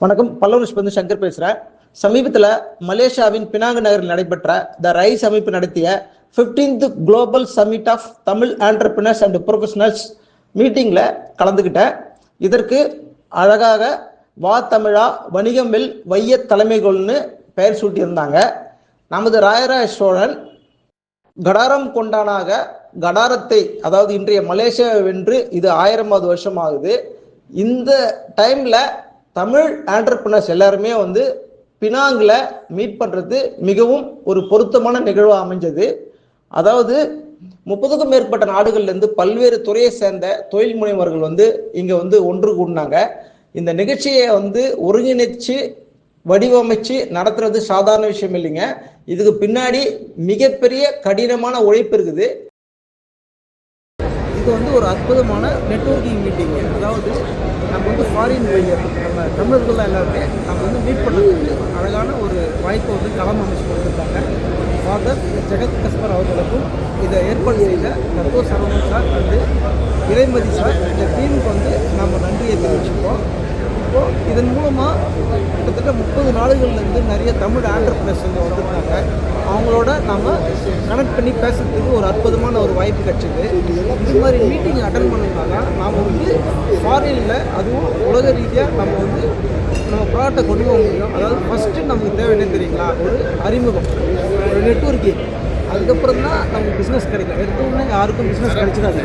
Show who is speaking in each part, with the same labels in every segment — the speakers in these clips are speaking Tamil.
Speaker 1: வணக்கம். பல்லவரிஷ் வந்து சங்கர் பேசுகிறேன் சமீபத்தில் மலேசியாவின் பினாங்கு நகரில் நடைபெற்ற த ரைஸ் அமைப்பு நடத்திய 15th global summit of Tamil entrepreneurs and professionals மீட்டிங்கில் கலந்துக்கிட்டேன் இதற்கு அழகாக வா தமிழா வணிகமில் வைய தலைமைகள்னு பெயர் சூட்டியிருந்தாங்க. நமது ராயராஜ சோழன் கடாரம் கொண்டானாக கடாரத்தை அதாவது இன்றைய மலேசியாவை வென்று இது ஆயிரமாவது வருஷம் ஆகுது இந்த டைம்ல தமிழ் ஆண்டர்பிரினர்ஸ் எல்லாருமே வந்து பினாங்கில் மீட் பண்ணுறது மிகவும் ஒரு பொருத்தமான நிகழ்வாக அமைஞ்சது. அதாவது முப்பதுக்கும் மேற்பட்ட நாடுகள்லேருந்து பல்வேறு துறையை சேர்ந்த தொழில் முனைவர்கள் வந்து இங்கே வந்து ஒன்று கூடினாங்க. இந்த நிகழ்ச்சியை வந்து ஒருங்கிணைச்சு வடிவமைச்சு நடத்துறது சாதாரண விஷயம் இல்லைங்க. இதுக்கு பின்னாடி மிகப்பெரிய கடினமான உழைப்பு இருக்குது.
Speaker 2: இது வந்து ஒரு அற்புதமான நெட்வொர்க்கிங் மீட்டிங்கு அதாவது நம்ம வந்து ஃபாரின் பையர் நம்ம தமிழர்கள் எல்லாருமே நம்ம வந்து மீட் பண்ணுறதுக்கு அழகான ஒரு வாய்ப்பை வந்து களம் அமைச்சு கொடுத்துருக்காங்க. ஃபாதர் ஜெகத் கஸ்பர் அவர்களுக்கும் இதை ஏற்பாடு செய்த தத்துவ சரவணன் சார் வந்து இறைமதி சார் இந்த டீமுக்கு வந்து நம்ம நன்றியை தெரிவிச்சுப்போம். இப்போது இதன் மூலமாக கிட்டத்தட்ட முப்பது நாடுகள்லேருந்து நிறைய தமிழ் ஆண்டர்பிரினர்ஸ் வந்திருக்காங்க. அவங்களோட நம்ம கனெக்ட் பண்ணி பேசுறதுக்கு ஒரு அற்புதமான ஒரு வாய்ப்பு கிடைச்சிது. இது மாதிரி மீட்டிங் அட்டன் பண்ணதுனால நாம் வந்து ஃபாரினில் அதுவும் உலக ரீதியாக நம்ம வந்து நம்ம ப்ராடக்டை கொண்டு போக முடியும். அதாவது ஃபஸ்ட்டு நமக்கு தேவை என்ன தெரியுங்களா? ஒரு அறிமுகம். ஒரு நெட்வொர்க்கிங் அதுக்கப்புறம் தான் நமக்கு பிஸ்னஸ் கிடைக்கும் எடுத்தோடனே யாருக்கும் பிஸ்னஸ் கிடைச்சிடாது.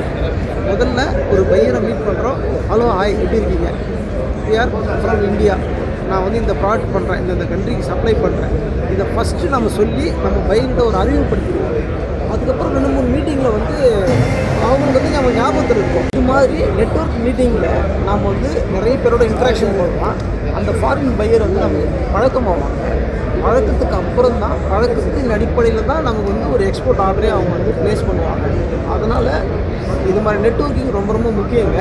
Speaker 2: முதல்ல ஒரு பையனை மீட் பண்ணுறோம் ஹலோ ஹாய் எப்படி இருக்கீங்க? ஆர் ஃப்ரம் இந்தியா நான் வந்து இந்த ப்ராடக்ட் பண்ணுறேன் இந்த இந்த கண்ட்ரிக்கு சப்ளை பண்ணுறேன் இதை ஃபஸ்ட்டு நம்ம சொல்லி நம்ம பையன்கிட்ட ஒரு அறிமுகப்படுத்திடுவோம். அதுக்கப்புறம் ரெண்டு மூணு மீட்டிங்கில் வந்து அவங்களுக்கு வந்து நம்ம ஞாபகத்தில் இருக்கும். இது மாதிரி நெட்வொர்க் மீட்டிங்கில் நாம் வந்து நிறைய பேரோட இன்ட்ராக்ஷன் பண்ணலாம் அந்த ஃபாரின் பையர் வந்து நம்ம பழக்கமாவாங்க. பழக்கத்துக்கு அப்புறம் தான் பழக்கத்தின் அடிப்படையில் தான் நமக்கு வந்து ஒரு எக்ஸ்போர்ட் ஆர்டரே அவங்க வந்து ப்ளேஸ் பண்ணுவாங்க. அதனால் இது மாதிரி நெட்வொர்க்கிங் ரொம்ப ரொம்ப முக்கியங்க.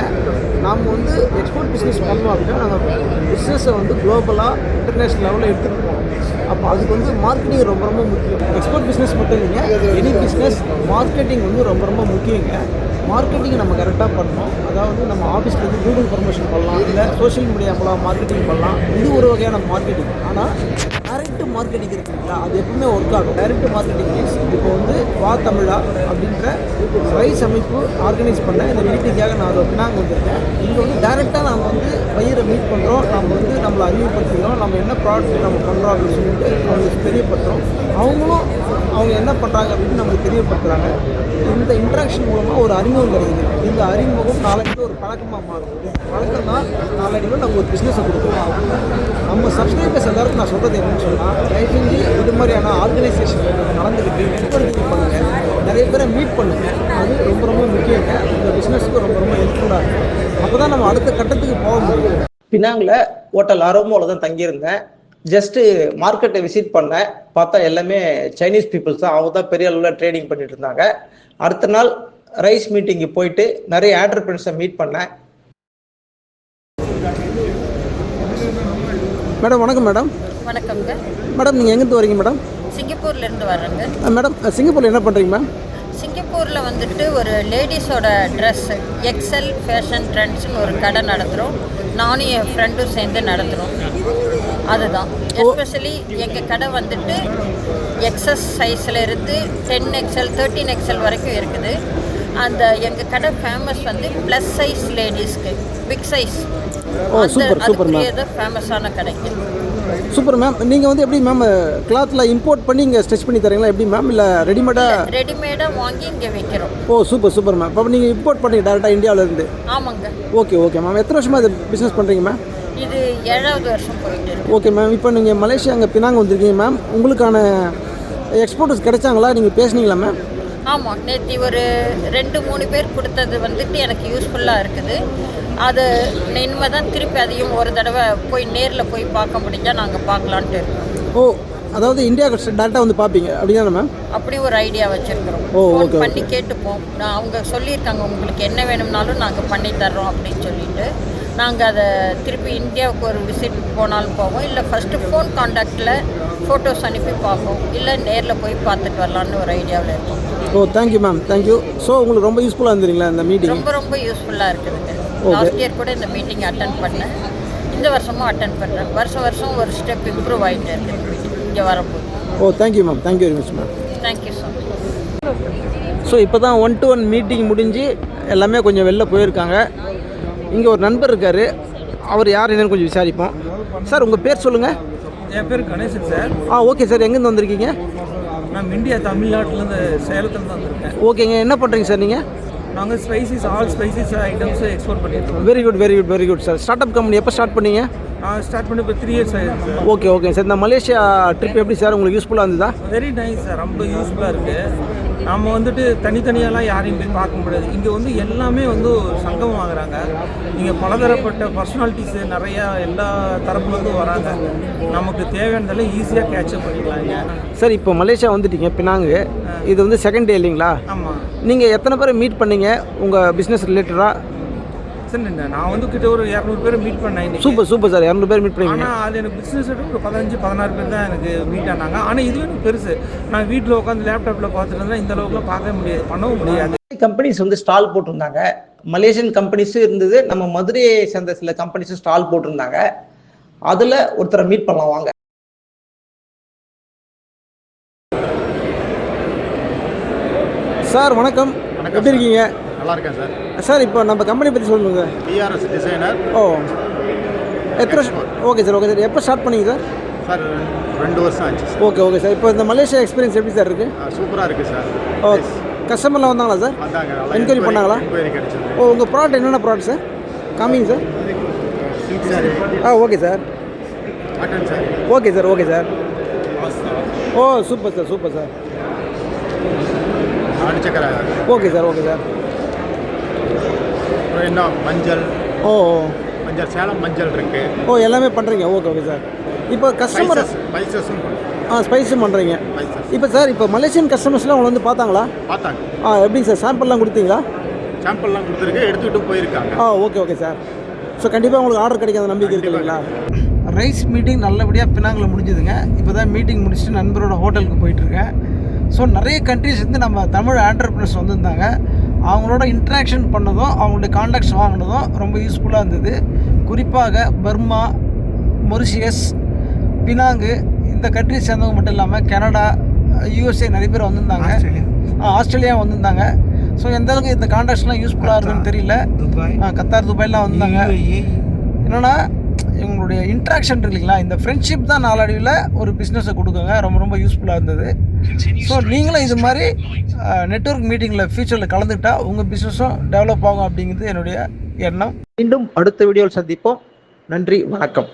Speaker 2: நாம் வந்து எக்ஸ்போர்ட் பிஸ்னஸ் பண்ணோம் அப்படின்னா நம்ம பிஸ்னஸை வந்து குளோபலாக இன்டர்நேஷ்னல் லெவலில் எடுத்துகிட்டு போகணும் அப்போ அதுக்கு வந்து மார்க்கெட்டிங் ரொம்ப ரொம்ப முக்கியம். எக்ஸ்போர்ட் பிஸ்னஸ் மட்டும் இல்லைங்க எனி பிஸ்னஸ் மார்க்கெட்டிங் வந்து ரொம்ப ரொம்ப முக்கியங்க. மார்க்கெட்டிங் நம்ம கரெக்டாக பண்ணணும். அதாவது நம்ம ஆஃபீஸ்லேருந்து கூகுள் ப்ரொமோஷன் பண்ணலாம் இல்லை சோஷியல் மீடியா மூலம் மார்க்கெட்டிங் பண்ணலாம். இது ஒரு வகையான மார்க்கெட்டிங் ஆனால் டைரக்ட் மார்க்கெட்டிங் இருக்குங்களா? அது எப்பவுமே ஒர்க் ஆகும். டைரக்ட் மார்க்கெட்டிங் மீன்ஸ் இப்போ வந்து வா தமிழா அப்படின்ற ரைஸ் அமைப்பு ஆர்கனைஸ் பண்ண இந்த மீட்டிங்காக நான் அதை நாங்கள் வந்திருக்கேன் இங்கே வந்து டைரெக்டாக நாம் வந்து பயிரை மீட் பண்ணுறோம் நம்ம வந்து நம்மளை அறிவுப்படுத்திக்கிறோம் நம்ம என்ன ப்ராடக்ட் நம்ம பண்ணுறோம் அப்படின்னு சொல்லிட்டு அவங்களுக்கு தெரியப்படுத்துகிறோம் அவங்களும் அவங்க என்ன பண்ணுறாங்க அப்படின்னு நமக்கு தெரியப்படுத்துகிறாங்க இந்த இன்ட்ராக்ஷன் மூலமாக ஒரு அறிமுகம் கிடைக்குது. இந்த அறிமுகம் நாளைக்கு ஒரு பழக்கமாக மாறும். பழக்கம் தான் நாளைக்கு நம்ம ஒரு பிஸ்னஸை கொடுக்கலாம் நம்ம சப்ஸ்கிரைபர்ஸ் எல்லாருக்கும் நான் சொல்கிறது என்னன்னு சொன்னால் தயவு செஞ்சு இது மாதிரியான ஆர்கனைசேஷன் நடந்துக்கிட்டு நெட்வொர்க்கிங் பண்ணுங்கள் நிறைய பேரை மீட் பண்ணுங்கள் அது ரொம்ப ரொம்ப முக்கியங்க இந்த பிஸ்னஸுக்கு ரொம்ப ரொம்ப ஹெல்ப்ஃபுல்லாக இருக்கும். அப்போ தான் நம்ம அடுத்த கட்டத்துக்கு போக முடியும்.
Speaker 1: பினாங்கில் ஹோட்டல் அரோமோவில் தான் தங்கியிருந்தேன். ஜஸ்ட்டு மார்க்கெட்டை விசிட் பண்ணேன். பார்த்தா எல்லாமே சைனீஸ் பீப்புள்ஸ் தான். அவங்க தான் பெரிய அளவில் ட்ரேடிங் பண்ணிட்டு இருந்தாங்க. அடுத்த நாள் ரைஸ் மீட்டிங்கு போயிட்டு நிறைய ஆண்டர்பிரினர்ஸை மீட் பண்ணேன்.
Speaker 2: மேடம் வணக்கம் மேடம்.
Speaker 3: வணக்கம்ங்க.
Speaker 2: மேடம் நீங்கள் எங்கேருந்து வரீங்க மேடம்?
Speaker 3: சிங்கப்பூர்ல இருந்து வர்றேங்க
Speaker 2: மேடம் சிங்கப்பூரில் என்ன பண்ணுறீங்க மேம்?
Speaker 3: சிங்கப்பூரில் வந்துட்டு ஒரு லேடிஸோட ட்ரெஸ் எக்ஸல் ஃபேஷன் ட்ரெண்ட்ஸ்னு ஒரு கடை நடத்துகிறோம் நானும் என் ஃப்ரெண்டும் சேர்ந்து நடத்துகிறோம் அதுதான். எஸ்பெஷலி எங்கள் கடை வந்துட்டு எக்ஸஸ் சைஸில் இருந்து டென் எக்ஸல் தேர்ட்டீன் எக்ஸல் வரைக்கும் இருக்குது. அந்த எங்கள் கடை ஃபேமஸ் வந்து ப்ளஸ் சைஸ் லேடிஸ்க்கு big size
Speaker 2: oh, super, ma'am.
Speaker 3: அதுக்குரியது ஃபேமஸான கடைக்கு.
Speaker 2: சூப்பர் மேம் நீங்கள் வந்து எப்படி மேம் கிளாத்தில் இம்போர்ட் பண்ணி இங்கே ஸ்டிச் பண்ணி தரீங்களா? எப்படி மேம் இல்லை ரெடிமேடாக
Speaker 3: ரெடிமேடாக வாங்கி இங்கே விற்கிறோம்
Speaker 2: ஓ சூப்பர் சூப்பர் மேம் அப்போ நீங்கள் இம்போர்ட் பண்ணி டேரெக்டாக இந்தியாவிலேருந்து?
Speaker 3: ஆமாங்க.
Speaker 2: ஓகே ஓகே மேம் எத்தனை வருஷமாக இது பிஸ்னஸ் பண்ணுறீங்க மேம்
Speaker 3: இது ஏழாவது வருஷம் போயிட்டு
Speaker 2: ஓகே மேம் இப்போ நீங்கள் மலேசியா அங்கே பினாங்க வந்திருக்கீங்க மேம் உங்களுக்கான எக்ஸ்போர்ட்டர்ஸ் கிடைச்சாங்களா? நீங்கள் பேசுனீங்களா மேம்
Speaker 3: ஆமாம் நேற்று ஒரு ரெண்டு மூணு பேர் கொடுத்தது வந்துட்டு எனக்கு யூஸ்ஃபுல்லாக இருக்குது. அது இனிமேல் தான் திருப்பி அதையும் ஒரு தடவை போய் நேரில் போய் பார்க்க முடிஞ்சா நாங்கள் பார்க்கலான்ட்டு இருக்கோம்.
Speaker 2: ஓ அதாவது இந்தியா டேரெக்டாக வந்து பார்ப்பீங்க. அப்படிதானே மேம்
Speaker 3: அப்படி ஒரு ஐடியா வச்சுருக்கிறோம்.
Speaker 2: ஓ, okay,
Speaker 3: பண்ணி கேட்டுப்போம். நான் அவங்க சொல்லியிருக்காங்க உங்களுக்கு என்ன வேணும்னாலும் நாங்கள் பண்ணி தர்றோம் அப்படின்னு சொல்லிட்டு. நாங்கள் அதை திருப்பி இந்தியாவுக்கு ஒரு விசிட் போனாலும் போவோம். இல்லை ஃபஸ்ட்டு ஃபோன் காண்டாக்டில் ஃபோட்டோஸ் அனுப்பி பார்ப்போம். இல்லை நேரில் போய் பார்த்துட்டு வரலான்னு ஒரு ஐடியாவில் இருக்கோம்.
Speaker 2: ஓ thank you ma'am thank you so உங்களுக்கு ரொம்ப யூஸ்ஃபுல்லாக இருந்தீங்களா இந்த மீட்டிங்
Speaker 3: ரொம்ப ரொம்ப யூஸ்ஃபுல்லாக இருக்குதுங்க. லாஸ்ட் இயர் கூட இந்த மீட்டிங் அட்டன் பண்ணேன். இந்த வருஷமும் அட்டன் பண்ணுறேன் வருஷம் வருஷம் ஒரு ஸ்டெப் இம்ப்ரூவ் ஆகிட்டு இருக்கு. இங்கே வரும்போது
Speaker 2: ஓ thank you ma'am thank you very much ma'am
Speaker 3: thank you so much
Speaker 2: so இப்போ தான் ஒன் டு ஒன் மீட்டிங் முடிஞ்சு எல்லாமே கொஞ்சம் வெளில போயிருக்காங்க. இங்கே ஒரு நண்பர் இருக்கார். அவர் யார் என்னன்னு கொஞ்சம் விசாரிப்போம். சார் உங்கள் பேர் சொல்லுங்கள்
Speaker 4: என் பேர் கணேசன் சார்
Speaker 2: ஆ ஓகே சார் எங்கேருந்து வந்திருக்கீங்க?
Speaker 4: நான் இந்தியா தமிழ்நாட்டிலேருந்து சேலத்துலேருந்து வந்திருக்கேன்.
Speaker 2: ஓகேங்க என்ன பண்ணுறீங்க சார் நீங்கள்
Speaker 4: நாங்கள் spices all spices items export பண்ணியிருக்கோம்
Speaker 2: very good very good very good sir startup company எப்போ ஸ்டார்ட் பண்ணீங்க?
Speaker 4: ஸ்டார்ட் பண்ணி இப்போ த்ரீ இயர்ஸ் ஆயிடுச்சு சார்.
Speaker 2: ஓகே ஓகே சார் இந்த மலேசியா ட்ரிப் எப்படி சார் உங்களுக்கு யூஸ்ஃபுல்லாக இருந்ததா?
Speaker 4: Very nice sir. ரொம்ப யூஸ்ஃபுல்லாக இருக்குது நம்ம வந்துட்டு தனித்தனியாலாம் யாரையும் போய் பார்க்க முடியாது. இங்கே வந்து எல்லாமே வந்து சங்கம் வாங்குறாங்க. இங்கே பலதரப்பட்ட பர்சனாலிட்டிஸு நிறையா எல்லா தரப்புலேருந்தும் வராங்க. நமக்கு தேவையானதெல்லாம் ஈஸியாக கேட்சப் பண்ணிக்கலாம்
Speaker 2: சார் இப்போ மலேசியா வந்துட்டீங்க பினாங்கு. இது வந்து செகண்ட் டே இல்லைங்களா?
Speaker 4: ஆமாம்
Speaker 2: நீங்கள் எத்தனை பேரை மீட் பண்ணீங்க? உங்கள் பிஸ்னஸ் ரிலேட்டடாக
Speaker 4: சார் நான் வந்து கிட்ட ஒரு இரநூறு பேரை மீட் பண்ணேன்.
Speaker 2: Super super sir. இரநூறு பேர் மீட் பண்ணீங்க.
Speaker 4: ஆனால் அது எனக்கு பிஸ்னஸ் ஒரு பதினஞ்சு பதினாறு பேர் தான் எனக்கு மீட் ஆனாங்க. ஆனால் இதுவே எனக்கு பெருசு. நான் வீட்டில் உட்காந்து லேப்டாப்பில் பார்த்துட்டு இருந்தா இந்த அளவுக்குலாம் பார்க்க முடியாது. பண்ணவும் முடியாது.
Speaker 1: கம்பெனிஸ் வந்து ஸ்டால் போட்டிருந்தாங்க. மலேசியன் கம்பெனிஸும் இருந்தது. நம்ம மதுரையை சேர்ந்த சில கம்பெனிஸும் ஸ்டால் போட்டிருந்தாங்க. அதுல ஒருத்தரை மீட் பண்ணலாம் வாங்க.
Speaker 2: சார் வணக்கம் எப்படி இருக்கீங்க?
Speaker 5: நல்லா இருக்கேன் சார்.
Speaker 2: சார் இப்போ நம்ம கம்பெனி பற்றி சொல்லுங்க.
Speaker 5: BRS designer
Speaker 2: oh. எத்தனை ஓகே சார் ஓகே சார். எப்போ ஸ்டார்ட் பண்ணீங்க சார்?
Speaker 5: சார் ரெண்டு வருஷம் ஆச்சு சார்.
Speaker 2: Okay okay sir. இப்போ இந்த மலேசியா எக்ஸ்பீரியன்ஸ் எப்படி சார் இருக்குது
Speaker 5: சூப்பராக இருக்குது சார்.
Speaker 2: ஓ கஸ்டமர்லாம் வந்தாங்களா சார்? பண்ணாங்களா?
Speaker 5: என்கொயரி கிடைச்சது.
Speaker 2: ஓ உங்கள் ப்ராடக்ட் என்னென்ன ப்ராடக்ட் சார்? காமிங்க சார்?
Speaker 5: சாரி
Speaker 2: ஆ okay sir.
Speaker 5: Sorry
Speaker 2: okay sir okay sir. Oh super sir super sir. Okay sir okay sir.
Speaker 5: என்ன மஞ்சள்?
Speaker 2: ஓ.
Speaker 5: மஞ்சள் சேலம் மஞ்சள் இருக்கு.
Speaker 2: ஓ எல்லாமே பண்ணுறீங்க ஓகே ஓகே சார் இப்போ கஸ்டமர்
Speaker 5: ஸ்பைசஸ் ஸ்பைசஸும்
Speaker 2: ஆ ஸ்பைஸும் பண்ணுறீங்க இப்போ சார் இப்போ மலேசியன் கஸ்டமர்ஸ்லாம் உங்களை வந்து பார்த்தாங்களா?
Speaker 5: பார்த்தாங்க.
Speaker 2: ஆ எப்படிங்க சார் சாம்பிள்லாம் கொடுத்தீங்களா?
Speaker 5: சாம்பிள்லாம் கொடுத்துருக்கு எடுத்துக்கிட்டு போயிருக்காங்க.
Speaker 2: ஆ ஓகே ஓகே சார் ஸோ கண்டிப்பாக உங்களுக்கு ஆர்டர் கிடைக்காத நம்பிக்கை இருக்கு இல்லைங்களா? ரைஸ் மீட்டிங் நல்லபடியாக பினாங்கில் முடிஞ்சுதுங்க. இப்போ தான் மீட்டிங் முடிச்சுட்டு நண்பரோட ஹோட்டலுக்கு போயிட்டுருக்கேன் ஸோ நிறைய கண்ட்ரிஸ் வந்து நம்ம தமிழ் ஆண்டர்பிரினர்ஸ் வந்திருந்தாங்க. அவங்களோட இன்ட்ராக்ஷன் பண்ணதும் அவங்களுடைய காண்டாக்ட்ஸ் வாங்கினதும் ரொம்ப யூஸ்ஃபுல்லாக இருந்தது. குறிப்பாக பர்மா மொரிஷியஸ் பினாங்கு இந்த கண்ட்ரிஸ் சேர்ந்தவங்க மட்டும் இல்லாமல் கனடா யூஎஸ்ஏ நிறைய பேர் வந்திருந்தாங்க. ஆஸ்திரேலியா. வந்திருந்தாங்க. ஸோ எந்த அளவுக்கு இந்த காண்டாக்ட்ஸ்லாம் யூஸ்ஃபுல்லாக இருக்குன்னு தெரியல. கத்தார் துபாய்லாம் வந்தாங்க என்னன்னா இவங்களுடைய இன்ட்ராக்ஷன் இல்லைங்களா? இந்த ஃப்ரெண்ட்ஷிப் தான் நாளடைவில் ஒரு பிஸ்னஸை கொடுக்குங்க. ரொம்ப ரொம்ப யூஸ்ஃபுல்லாக இருந்தது. ஸோ நீங்களும் இது மாதிரி நெட்வொர்க் மீட்டிங்கில் ஃபியூச்சரில் கலந்துக்கிட்டா உங்கள் பிஸ்னஸும் டெவலப் ஆகும் அப்படிங்கிறது என்னுடைய எண்ணம்.
Speaker 1: மீண்டும் அடுத்த வீடியோவில் சந்திப்போம். நன்றி வணக்கம்.